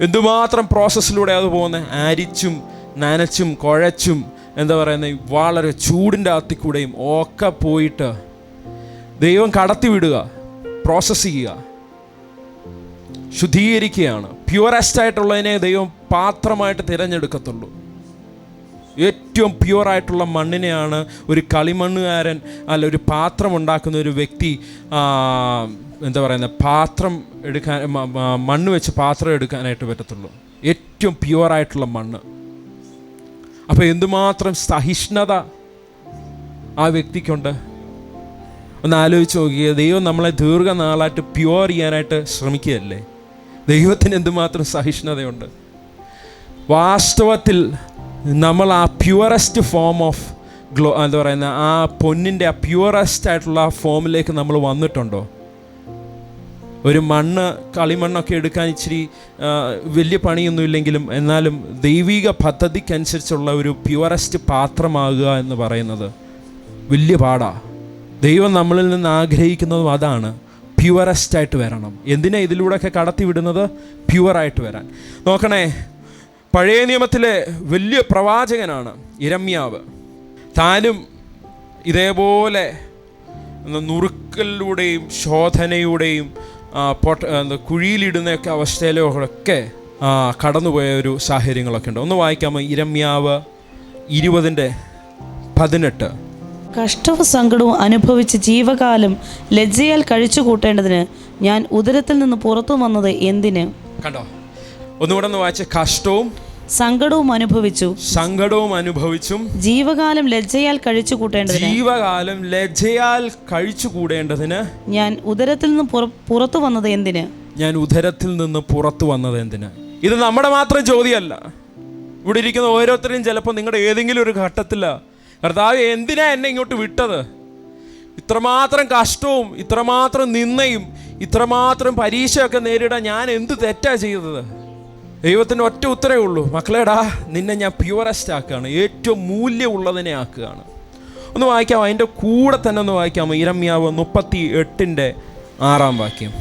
എന്തുമാത്രം പ്രോസസ്സിലൂടെ അത് പോകുന്നത് അരിച്ചും നനച്ചും കുഴച്ചും എന്താ പറയുന്നത് വളരെ ചൂടിന്റെ അകത്തിൽ കൂടെയും ഒക്കെ പോയിട്ട് ദൈവം കടത്തിവിടുക പ്രോസസ്സ് ചെയ്യുക. ശുദ്ധീകരിക്കുകയാണ്. പ്യുവറസ്റ്റ് ആയിട്ടുള്ളതിനെ ദൈവം പാത്രമായിട്ട് തിരഞ്ഞെടുക്കത്തുള്ളൂ. ഏറ്റവും പ്യുവറായിട്ടുള്ള മണ്ണിനെയാണ് ഒരു കളിമണ്ണുകാരൻ അല്ല ഒരു പാത്രം ഉണ്ടാക്കുന്ന ഒരു വ്യക്തി എന്താ പറയുന്നത് പാത്രം എടുക്കാൻ മണ്ണ് വെച്ച് പാത്രം എടുക്കാനായിട്ട് പറ്റത്തുള്ളൂ. ഏറ്റവും പ്യുവറായിട്ടുള്ള മണ്ണ്. അപ്പോൾ എന്തുമാത്രം സഹിഷ്ണുത ആ വ്യക്തിക്കുണ്ട്? ഒന്ന് ആലോചിച്ച് നോക്കിയ ദൈവം നമ്മളെ ദീർഘനാളായിട്ട് പ്യുവർ ചെയ്യാനായിട്ട് ശ്രമിക്കുകയല്ലേ? ദൈവത്തിന് എന്തുമാത്രം സഹിഷ്ണുതയുണ്ട്? വാസ്തവത്തിൽ നമ്മൾ ആ പ്യുവറസ്റ്റ് ഫോം ഓഫ് ഗ്ലോ എന്താ പറയുന്ന ആ പൊന്നിന്റെ ആ പ്യുവറസ്റ്റ് ആയിട്ടുള്ള ഫോമിലേക്ക് നമ്മൾ വന്നിട്ടുണ്ടോ? ഒരു മണ്ണ് കളിമണ്ണൊക്കെ എടുക്കാൻ ഇച്ചിരി വലിയ പണിയൊന്നും ഇല്ലെങ്കിലും എന്നാലും ദൈവിക പദ്ധതിക്കനുസരിച്ചുള്ള ഒരു പ്യുവറസ്റ്റ് പാത്രമാകുക എന്ന് പറയുന്നത് വലിയ പാടാ. ദൈവം നമ്മളിൽ നിന്ന് ആഗ്രഹിക്കുന്നതും അതാണ്. പ്യുവറസ്റ്റ് ആയിട്ട് വരണം. എന്തിനാ ഇതിലൂടെയൊക്കെ കടത്തി വിടുന്നത് പ്യുവറായിട്ട് വരാൻ. നോക്കണേ പഴയ നിയമത്തിലെ വലിയ പ്രവാചകനാണ് ഇരമ്യാവ്. താനും ഇതേപോലെ നുറുക്കലിലൂടെയും ശോധനയുടെയും പൊട്ട കുഴിയിലിടുന്നൊക്കെ അവസ്ഥയിലൊക്കെ കടന്നുപോയ ഒരു സാഹചര്യങ്ങളൊക്കെ ഉണ്ട്. ഒന്ന് വായിക്കാമോ? ഇരമ്യാവ് ഇരുപതിന്റെ പതിനെട്ട്. കഷ്ടവും സങ്കടവും അനുഭവിച്ച് ജീവകാലം ലജ്ജയാൽ കഴിച്ചു കൂട്ടേണ്ടതിന് ഞാൻ ഉദരത്തിൽ നിന്ന് പുറത്തു വന്നത് എന്തിന്? കണ്ടോ? ഒന്നുകൂടെ ഒന്ന് വായിച്ച. കഷ്ടവും സങ്കടവും അനുഭവിച്ചു. സങ്കടവും അനുഭവിച്ചും ജീവകാലം ലജ്ജയാൽ കഴിച്ചു കൂട്ടേണ്ടതിന് ജീവകാലം ലജ്ജയാൽ കഴിച്ചു കൂടേണ്ടതിന് ഞാൻ ഉദരത്തിൽ നിന്ന് പുറത്തു വന്നത് എന്തിന്? ഞാൻ ഉദരത്തിൽ നിന്ന് പുറത്തു വന്നത് എന്തിന്? ഇത് നമ്മുടെ മാത്രം ചോദ്യമല്ല. ഇവിടെ ഇരിക്കുന്ന ഓരോരുത്തരും ചിലപ്പോൾ നിങ്ങളുടെ ഏതെങ്കിലും ഒരു ഘട്ടത്തില കർത്താവ് എന്തിനാ എന്നെ ഇങ്ങോട്ട് വിട്ടത്? ഇത്രമാത്രം കഷ്ടവും ഇത്രമാത്രം നിന്നയും ഇത്രമാത്രം പരീക്ഷയൊക്കെ നേരിടാൻ ഞാൻ എന്ത് തെറ്റാ ചെയ്തത്? ദൈവത്തിന് ഒറ്റ ഉത്തരവേ ഉള്ളൂ. മക്കളേടാ നിന്നെ ഞാൻ പ്യുവറസ്റ്റ് ആക്കുകയാണ്. ഏറ്റവും മൂല്യമുള്ളതിനെ ആക്കുകയാണ്. ഒന്ന് വായിക്കാമോ അതിന്റെ കൂടെ തന്നെ ഒന്ന് വായിക്കാമോ ഇരമ്യാവ് മുപ്പത്തി എട്ടിന്റെ ആറാം വാക്യം.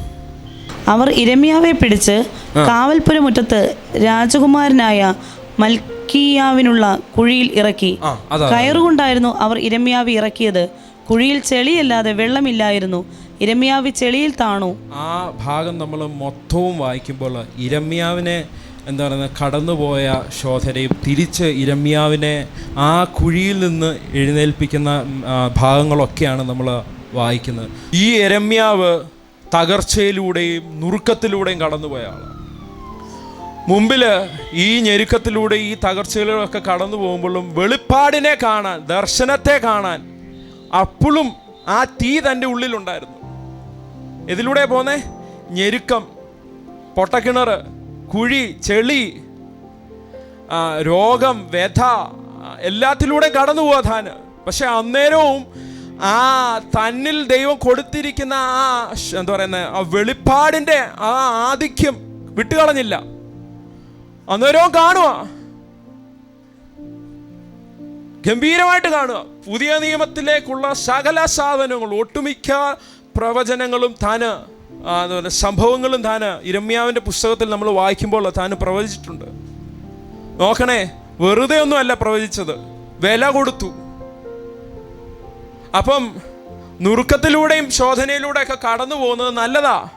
അവർ ഇരമ്യാവെ പിടിച്ച് കാവൽപുരമുറ്റത്ത് രാജകുമാരനായ മൽക്കിയാവിനുള്ള കുഴിയിൽ ഇറക്കി. കയറുകൊണ്ടായിരുന്നു അവർ ഇരമ്യാവ് ഇറക്കിയത്. കുഴിയിൽ ചെളിയല്ലാതെ വെള്ളമില്ലായിരുന്നു. ഇരമ്യാവ് ചെളിയിൽ താണു. ആ ഭാഗം നമ്മൾ മൊത്തവും വായിക്കുമ്പോൾ ഇരമ്യാവിനെ എന്താ പറയുന്നത് കടന്നുപോയ ശോധനയും തിരിച്ച് ഇരമ്യാവിനെ ആ കുഴിയിൽ നിന്ന് എഴുന്നേൽപ്പിക്കുന്ന ഭാഗങ്ങളൊക്കെയാണ് നമ്മൾ വായിക്കുന്നത്. ഈ ഇരമ്യാവ് തകർച്ചയിലൂടെയും നുറുക്കത്തിലൂടെയും കടന്നുപോയ ആളാണ്. മുമ്പിൽ ഈ ഞെരുക്കത്തിലൂടെ ഈ തകർച്ചയിലൂടെയൊക്കെ കടന്നു പോകുമ്പോഴും വെളിപ്പാടിനെ കാണാൻ ദർശനത്തെ കാണാൻ അപ്പോഴും ആ തീ തന്റെ ഉള്ളിലുണ്ടായിരുന്നു. ഇതിലൂടെ പോന്നേ? ഞെരുക്കം പൊട്ടക്കിണർ കുഴി ചെളി രോഗം വ്യഥ എല്ലാത്തിലൂടെ കടന്നു പോവാ താന്. പക്ഷെ അന്നേരവും ആ തന്നിൽ ദൈവം കൊടുത്തിരിക്കുന്ന ആ എന്താ പറയുന്നത് ആ വെളിപ്പാടിന്റെ ആ ആധിക്യം വിട്ടുകളഞ്ഞില്ല. അന്നേരവും കാണുക ഗംഭീരമായിട്ട് കാണുക പുതിയ നിയമത്തിലേക്കുള്ള സകല സാധനങ്ങൾ ഒട്ടുമിക്ക പ്രവചനങ്ങളും താന് പറയുക, സംഭവങ്ങളും താന് ഇരമ്യാവിന്റെ പുസ്തകത്തിൽ നമ്മൾ വായിക്കുമ്പോൾ താന് പ്രവചിച്ചിട്ടുണ്ട്. നോക്കണേ വെറുതെ ഒന്നുമല്ല പ്രവചിച്ചത്. വില കൊടുത്തു. അപ്പം നുറുക്കത്തിലൂടെയും ശോധനയിലൂടെയൊക്കെ കടന്നു പോകുന്നത് നല്ലതാ.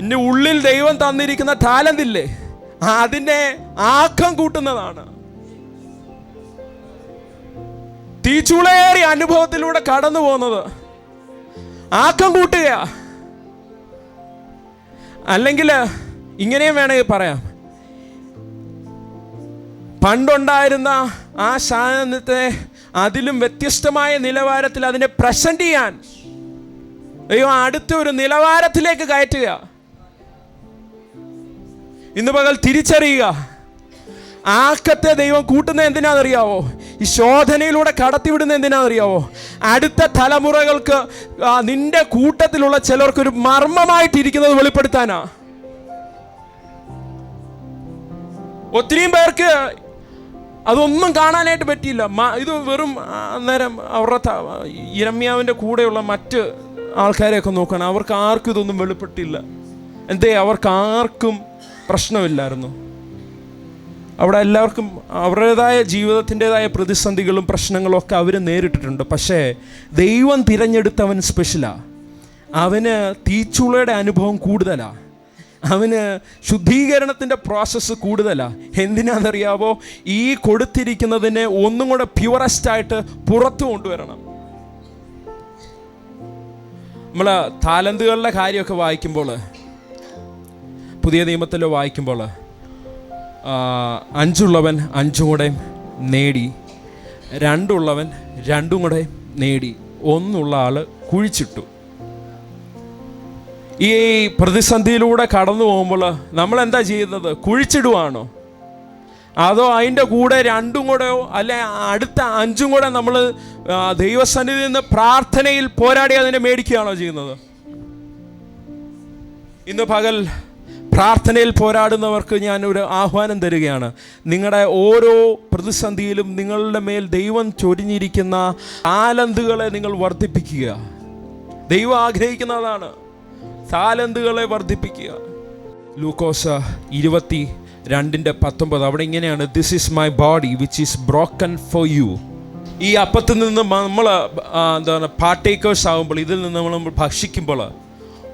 ഇനി ഉള്ളിൽ ദൈവം തന്നിരിക്കുന്ന ടാലന്റ് ഇല്ലേ? അതിനെ ആക്കം കൂട്ടുന്നതാണ്. തീച്ചൂളേറിയ അനുഭവത്തിലൂടെ കടന്നു പോകുന്നത്. ആക്കം കൂട്ടുക. അല്ലെങ്കിൽ ഇങ്ങനെയും വേണമെങ്കിൽ പറയാം. പണ്ടുണ്ടായിരുന്ന ആ സാധനത്തെ അതിലും വ്യത്യസ്തമായ നിലവാരത്തിൽ അതിനെ പ്രസന്റ് ചെയ്യാൻ ദൈവം അടുത്ത ഒരു നിലവാരത്തിലേക്ക് കയറ്റുക. ഇന്ന് പകൽ തിരിച്ചറിയുക. ആക്കത്തെ ദൈവം കൂട്ടുന്നത് എന്തിനാണെന്നറിയാവോ? ഈ ശോധനയിലൂടെ കടത്തിവിടുന്ന എന്തിനാണെന്നറിയാവോ? അടുത്ത തലമുറകൾക്ക് നിന്റെ കൂട്ടത്തിലുള്ള ചിലർക്കൊരു മർമ്മമായിട്ടിരിക്കുന്നത് വെളിപ്പെടുത്താനാ. ഒത്തിരിയും പേർക്ക് അതൊന്നും കാണാനായിട്ട് പറ്റിയില്ല. ഇത് വെറും അന്നേരം അവരുടെ ഇരമ്യാവിന്റെ കൂടെയുള്ള മറ്റ് ആൾക്കാരെയൊക്കെ നോക്കണം അവർക്ക് ആർക്കും ഇതൊന്നും വെളിപ്പെട്ടില്ല. എന്തേ അവർക്ക് ആർക്കും പ്രശ്നമില്ലായിരുന്നു. അവിടെ എല്ലാവർക്കും അവരുടേതായ ജീവിതത്തിന്റെതായ പ്രതിസന്ധികളും പ്രശ്നങ്ങളും ഒക്കെ അവർ നേരിട്ടിട്ടുണ്ട്. പക്ഷേ ദൈവം തിരഞ്ഞെടുത്തവൻ സ്പെഷ്യലാണ് അവന് തീച്ചുളയുടെ അനുഭവം കൂടുതലാണ് അവന് ശുദ്ധീകരണത്തിന്റെ പ്രോസസ്സ് കൂടുതലാണ് എന്തിനാണെന്നറിയാവോ? ഈ കൊടുത്തിരിക്കുന്നതിനെ ഒന്നും കൂടെ പ്യുവറസ്റ്റ് ആയിട്ട് പുറത്തു കൊണ്ടുവരണം. നമ്മൾ താലന്തുകളുടെ കാര്യമൊക്കെ വായിക്കുമ്പോൾ പുതിയ നിയമത്തിലോ വായിക്കുമ്പോൾ അഞ്ചുള്ളവൻ അഞ്ചും കൂടെ നേടി രണ്ടുള്ളവൻ രണ്ടും കൂടെ നേടി ഒന്നുള്ള ആൾ കുഴിച്ചിട്ടു. ഈ പ്രതിസന്ധിയിലൂടെ കടന്നു പോകുമ്പോൾ നമ്മൾ എന്താ ചെയ്യുന്നത്? കുഴിച്ചിടുവാണോ? അതോ അതിന്റെ കൂടെ രണ്ടും കൂടെയോ അല്ലെ അടുത്ത അഞ്ചും കൂടെ നമ്മൾ ദൈവസന്നിധിയിൽ നിന്ന് പ്രാർത്ഥനയിൽ പോരാടി അതിനെ മേടിക്കുകയാണോ ചെയ്യുന്നത്? ഇന്ന് പകൽ പ്രാർത്ഥനയിൽ പോരാടുന്നവർക്ക് ഞാൻ ഒരു ആഹ്വാനം തരികയാണ്. നിങ്ങളുടെ ഓരോ പ്രതിസന്ധിയിലും നിങ്ങളുടെ മേൽ ദൈവം ചൊരിഞ്ഞിരിക്കുന്ന താലന്തുകളെ നിങ്ങൾ വർദ്ധിപ്പിക്കുക. ദൈവം ആഗ്രഹിക്കുന്നതാണ് താലന്തുകളെ വർദ്ധിപ്പിക്കുക. ലൂക്കോസ ഇരുപത്തി രണ്ടിന്റെ പത്തൊമ്പത് അവിടെ ഇങ്ങനെയാണ് this is my body which is broken for you ഈ അപ്പത്തിൽ നിന്ന് നമ്മൾ എന്താണ് പാർട്ടേക്കേഴ്സ് ആകുമ്പോൾ ഇതിൽ നിന്ന് നമ്മൾ ഭക്ഷിക്കുമ്പോൾ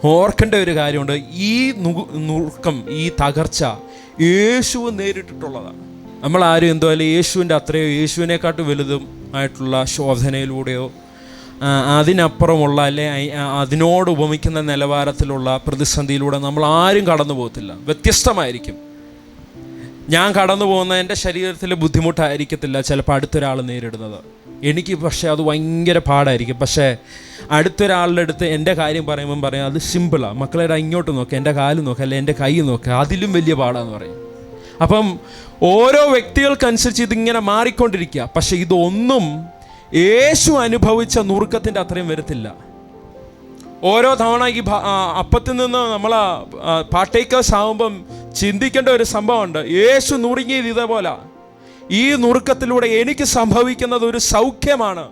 ഓർക്കേണ്ട ഒരു കാര്യമുണ്ട്. ഈ നുറുക്കം ഈ തകർച്ച യേശു നേരിട്ടിട്ടുള്ളതാണ്. നമ്മൾ ആരും എന്തോ അല്ലെങ്കിൽ യേശുവിന്റെ അത്രയോ യേശുവിനെക്കാട്ടും വലുതും ആയിട്ടുള്ള ശോധനയിലൂടെയോ അതിനപ്പുറമുള്ള അല്ലെ അതിനോട് ഉപമിക്കുന്ന നിലവാരത്തിലുള്ള പ്രതിസന്ധിയിലൂടെ നമ്മൾ ആരും കടന്നു പോകത്തില്ല. വ്യത്യസ്തമായിരിക്കും. ഞാൻ കടന്നു പോകുന്ന എന്റെ ശരീരത്തിൽ ബുദ്ധിമുട്ടായിരിക്കത്തില്ല ചിലപ്പോൾ അടുത്തൊരാൾ നേരിടുന്നത്. എനിക്ക് പക്ഷേ അത് ഭയങ്കര പാടായിരിക്കും. പക്ഷേ അടുത്തൊരാളുടെ അടുത്ത് എന്റെ കാര്യം പറയുമ്പം പറയും അത് സിമ്പിളാണ് മക്കളെ അങ്ങോട്ട് ഇങ്ങോട്ട് നോക്ക്. എന്റെ കാൽ നോക്കുക അല്ലെ എന്റെ കൈ നോക്കുക അതിലും വലിയ പാടാന്ന് പറയും. അപ്പം ഓരോ വ്യക്തികൾക്കനുസരിച്ച് ഇതിങ്ങനെ മാറിക്കൊണ്ടിരിക്കുക. പക്ഷെ ഇതൊന്നും യേശു അനുഭവിച്ച നുറുക്കത്തിന്റെ അത്രയും വരത്തില്ല. ഓരോ തവണ ഈ അപ്പത്തിൽ നിന്ന് നമ്മൾ പാർട്ടേക്കേഴ്സ് ആകുമ്പം ചിന്തിക്കേണ്ട ഒരു സംഭവമുണ്ട്. യേശു നുറുങ്ങിയത് ഇതേപോലെ. ഈ നുറുക്കത്തിലൂടെ എനിക്ക് സംഭവിക്കുന്നത് ഒരു സൗഖ്യമാണ്.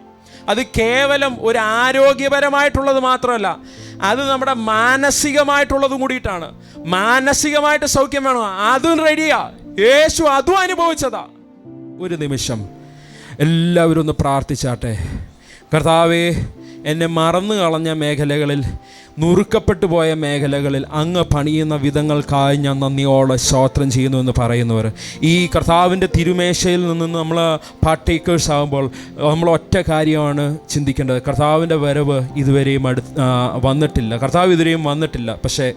അത് കേവലം ഒരു ആരോഗ്യപരമായിട്ടുള്ളത് മാത്രമല്ല അത് നമ്മുടെ മാനസികമായിട്ടുള്ളതും കൂടിയിട്ടാണ്. മാനസികമായിട്ട് സൗഖ്യം വേണോ. അതും റെഡിയാ. യേശു അതും അനുഭവിച്ചതാ. ഒരു നിമിഷം എല്ലാവരും ഒന്ന് പ്രാർത്ഥിച്ചാട്ടെ. കർത്താവേ എന്നെ മറന്നു കളഞ്ഞ മേഖലകളിൽ നുറുക്കപ്പെട്ടു പോയ മേഖലകളിൽ അങ്ങ് പണിയുന്ന വിധങ്ങൾക്കായി ഞാൻ നന്ദിയോടെ സ്തോത്രം ചെയ്യുന്നു എന്ന് പറയുന്നവർ. ഈ കർത്താവിന്റെ തിരുമേശയിൽ നിന്ന് നമ്മൾ പാർട്ടേക്കേഴ്സ് ആകുമ്പോൾ നമ്മൾ ഒറ്റ കാര്യമാണ് ചിന്തിക്കേണ്ടത്. കർത്താവിന്റെ വരവ് ഇതുവരെയും അടു വന്നിട്ടില്ല. കർത്താവ് ഇതുവരെയും വന്നിട്ടില്ല. പക്ഷേ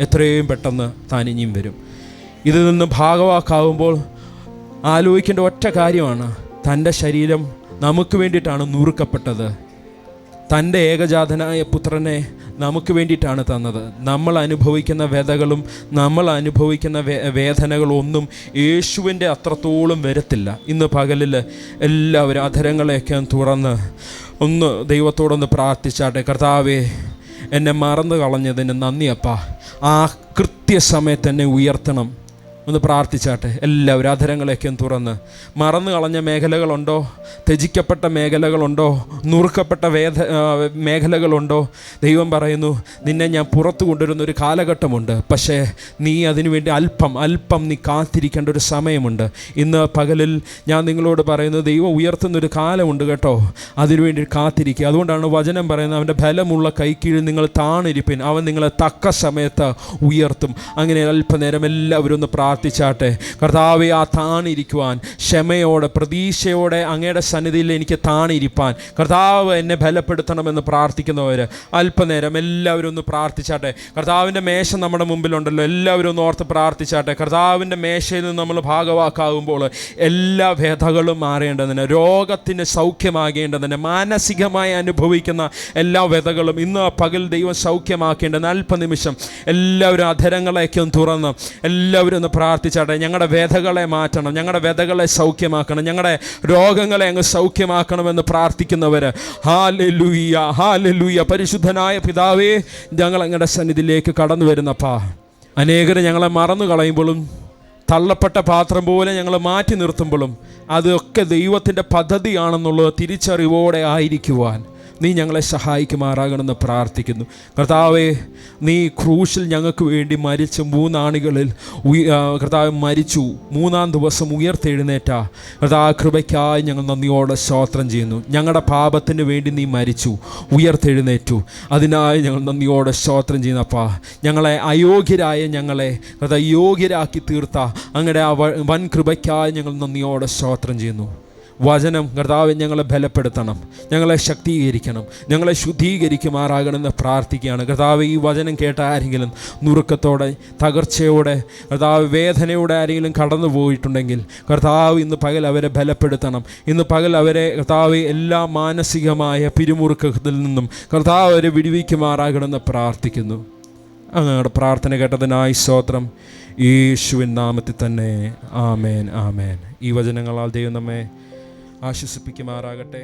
എത്രയും പെട്ടെന്ന് താൻ ഇനിയും വരും. ഇതിൽ നിന്ന് ഭാഗവാക്കാവുമ്പോൾ ആലോചിക്കേണ്ട ഒറ്റ കാര്യമാണ്. തന്റെ ശരീരം നമുക്ക് വേണ്ടിയിട്ടാണ് നുറുക്കപ്പെട്ടത്. തന്റെ ഏകജാതനായ പുത്രനെ നമുക്ക് വേണ്ടിയിട്ടാണ് തന്നത്. നമ്മൾ അനുഭവിക്കുന്ന വ്യതകളും നമ്മൾ അനുഭവിക്കുന്ന വേദനകളും ഒന്നും യേശുവിന്റെ അത്രത്തോളം വരത്തില്ല. ഇന്ന് പകലിൽ എല്ലാവരും അധരങ്ങളെയൊക്കെ തുറന്ന് ഒന്ന് ദൈവത്തോടൊന്ന് പ്രാർത്ഥിച്ചാട്ടെ. കർത്താവേ എന്നെ മറന്നു കളഞ്ഞതിന് നന്ദിയപ്പ ആ കൃത്യസമയത്ത് എന്നെ ഉയർത്തണം. ഒന്ന് പ്രാർത്ഥിച്ചാട്ടെ. എല്ലാവരും അധരങ്ങളെയൊക്കെ തുറന്ന്. മറന്നു കളഞ്ഞ മേഖലകളുണ്ടോ? ത്യജിക്കപ്പെട്ട മേഖലകളുണ്ടോ? നുറുക്കപ്പെട്ട വേദ മേഖലകളുണ്ടോ? ദൈവം പറയുന്നു നിന്നെ ഞാൻ പുറത്തു കൊണ്ടുവരുന്ന ഒരു കാലഘട്ടമുണ്ട്. പക്ഷേ നീ അതിനുവേണ്ടി അല്പം അല്പം നീ കാത്തിരിക്കേണ്ട ഒരു സമയമുണ്ട്. ഇന്ന് പകലിൽ ഞാൻ നിങ്ങളോട് പറയുന്നത് ദൈവം ഉയർത്തുന്ന ഒരു കാലമുണ്ട് കേട്ടോ. അതിനുവേണ്ടി കാത്തിരിക്കുക. അതുകൊണ്ടാണ് വചനം പറയുന്നത് അവന്റെ ബലമുള്ള കൈക്കീഴിൽ നിങ്ങൾ താണിരിപ്പിൻ. അവൻ നിങ്ങളെ തക്ക സമയത്ത് ഉയർത്തും. അങ്ങനെ അല്പനേരം എല്ലാവരും ഒന്ന് പ്രാർത്ഥിച്ചാട്ടെ. കർത്താവെ ആ താണിരിക്കുവാൻ ക്ഷമയോടെ പ്രതീക്ഷയോടെ അങ്ങയുടെ സന്നിധിയിൽ എനിക്ക് താണിരിപ്പാൻ. കർത്താവ് എന്നെ ബലപ്പെടുത്തണമെന്ന് പ്രാർത്ഥിക്കുന്നവർ അല്പനേരം എല്ലാവരും ഒന്ന് പ്രാർത്ഥിച്ചാട്ടെ. കർത്താവിന്റെ മേശ നമ്മുടെ മുമ്പിലുണ്ടല്ലോ എല്ലാവരും ഒന്ന് ഓർത്ത് പ്രാർത്ഥിച്ചാട്ടെ. കർത്താവിന്റെ മേശയിൽ നിന്ന് നമ്മൾ ഭാഗവാക്കാകുമ്പോൾ എല്ലാ വ്യഥകളും മാറേണ്ടതിന് രോഗത്തിന് സൗഖ്യമാകേണ്ടതിന് മാനസികമായി അനുഭവിക്കുന്ന എല്ലാ വ്യഥകളും ഇന്ന് പകൽ ദൈവം സൗഖ്യമാക്കേണ്ടതിന് അല്പനിമിഷം എല്ലാവരും അധരങ്ങളെയൊക്കെ ഒന്ന് തുറന്ന് എല്ലാവരും ഒന്ന് പ്രാർത്ഥിച്ചാട്ടെ ഞങ്ങളുടെ വേദകളെ മാറ്റണം ഞങ്ങളുടെ വ്യഥകളെ സൗഖ്യമാക്കണം ഞങ്ങളുടെ രോഗങ്ങളെ അങ്ങ് സൗഖ്യമാക്കണമെന്ന് പ്രാർത്ഥിക്കുന്നവർ ഹാലലുയ്യ ഹാലലുയ്യ പരിശുദ്ധനായ പിതാവേ ഞങ്ങൾ അങ്ങയുടെ സന്നിധിയിലേക്ക് കടന്നു വരുന്നപ്പാ. അനേകർ ഞങ്ങളെ മറന്നു കളയുമ്പോഴും തള്ളപ്പെട്ട പാത്രം പോലെ ഞങ്ങൾ മാറ്റി നിർത്തുമ്പോഴും അതൊക്കെ ദൈവത്തിന്റെ പദ്ധതിയാണെന്നുള്ളത് തിരിച്ചറിവോടെ ആയിരിക്കുവാൻ നീ ഞങ്ങളെ സഹായിക്കുമാറാകണമെന്ന് പ്രാർത്ഥിക്കുന്നു. കർത്താവെ നീ ക്രൂശിൽ ഞങ്ങൾക്ക് വേണ്ടി മരിച്ച മൂന്നാണികളിൽ കർത്താവ് മരിച്ചു. മൂന്നാം ദിവസം ഉയർത്തെഴുന്നേറ്റ. കർത്താവ് കൃപയ്ക്കായി ഞങ്ങൾ നന്ദിയോടെ സ്തോത്രം ചെയ്യുന്നു. ഞങ്ങളുടെ പാപത്തിന് വേണ്ടി നീ മരിച്ചു. ഉയർത്തെഴുന്നേറ്റു. അതിനായി ഞങ്ങൾ നന്ദിയോടെ സ്തോത്രം ചെയ്യുന്നപ്പാ ഞങ്ങളെ അയോഗ്യരായ ഞങ്ങളെ കർത്താവ് യോഗ്യരാക്കി തീർത്ത. അങ്ങയുടെ ആ വൻ കൃപയ്ക്കായി ഞങ്ങൾ നന്ദിയോടെ സ്തോത്രം ചെയ്യുന്നു. വചനം കർത്താവ് ഞങ്ങളെ ബലപ്പെടുത്തണം ഞങ്ങളെ ശക്തീകരിക്കണം ഞങ്ങളെ ശുദ്ധീകരിക്കുമാറാകണമെന്ന് പ്രാർത്ഥിക്കുകയാണ്. കർത്താവ് ഈ വചനം കേട്ട ആരെങ്കിലും നുറുക്കത്തോടെ തകർച്ചയോടെ കർത്താവ് വേദനയോടെ ആരെങ്കിലും കടന്നു പോയിട്ടുണ്ടെങ്കിൽ കർത്താവ് ഇന്ന് പകൽ അവരെ ബലപ്പെടുത്തണം. ഇന്ന് പകൽ അവരെ കർത്താവ് എല്ലാ മാനസികമായ പിരിമുറുക്കത്തിൽ നിന്നും കർത്താവ് അവരെ വിടുവിക്കുമാറാകണമെന്ന് പ്രാർത്ഥിക്കുന്നു. അങ്ങയുടെ പ്രാർത്ഥന കേട്ടതിനായി സ്തോത്രം. യേശുവിൻ നാമത്തിൽ തന്നെ. ആമേൻ ആമേൻ. ഈ വചനങ്ങളാൽ ദൈവം നമ്മെ ആശ്വസിപ്പിക്കുമാറാകട്ടെ